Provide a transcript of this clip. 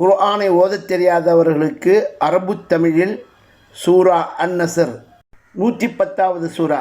குர்ஆனை ஓதத் தெரியாதவர்களுக்கு அரபு தமிழில் சூரா அன்னசர் நூற்றி பத்தாவது சூரா.